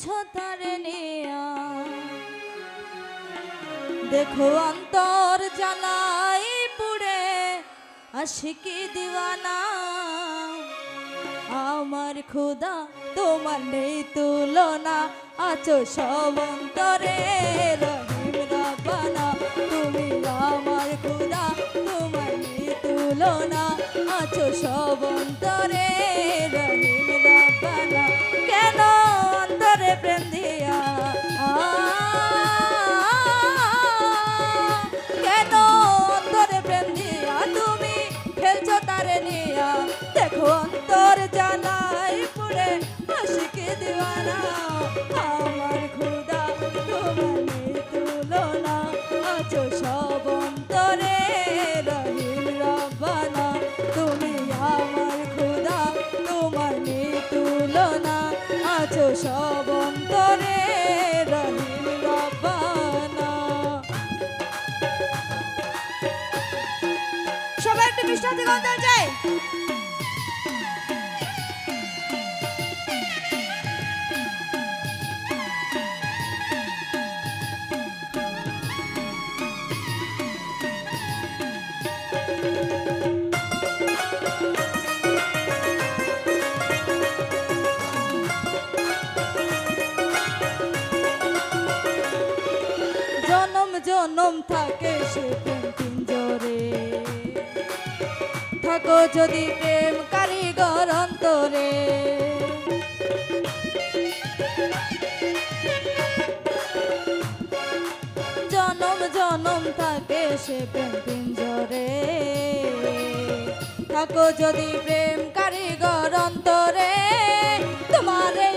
খেলছো তারে নিয়া? দেখো অন্তর জ্বালাই পুড়ে, আশিকি দিওয়ানা। আমার খুদা তোমার নেই তুলনা, আছো সব অন্তরে রহিম রাব্বানা তুমি আমার খুদা তোমার নেই তুলনা আছো সব অন্তরে, রহিম রাব্বানা। কেন অন্তরে প্রেম দিয়া? কেন অন্তরে প্রেম দিয়া? তুমি খেলছো তারে নিয়া। দেখো অন্তর জানাই পুরে আশিকি দিওয়ানা। আমার খুদা তুলনা আছো সব অন্তরে রহিম রব্বানা। সবাই একটু মিষ্টান্তি গন্ধ চাই। জনম থাকে সে প্রেম পিঞ্জরে। থাকো যদি প্রেম কারিগর অন্তরে। জনম জনম থাকে সে প্রেম পিঞ্জরে। থাকো যদি প্রেম কারিগর অন্তরে, তোমার এই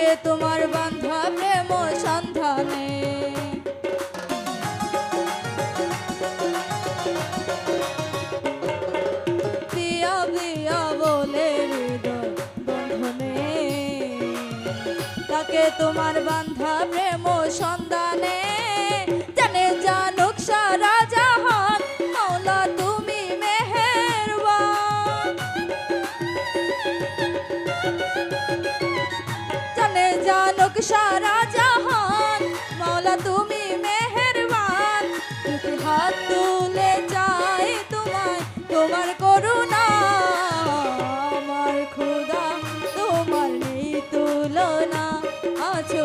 তাকে তোমার বান্ধা প্রেম সন্ধানে। তাকে তোমার বান্ধা প্রেম সন্ধানে। জানে জানুক সারা জানুক সারা জাহান মৌলা, তুমি মেহেরবান। হাত তুলে চাই তোমায়, তোমার করুণা। আমার খুদা তোমার নেই তুলনা। আছো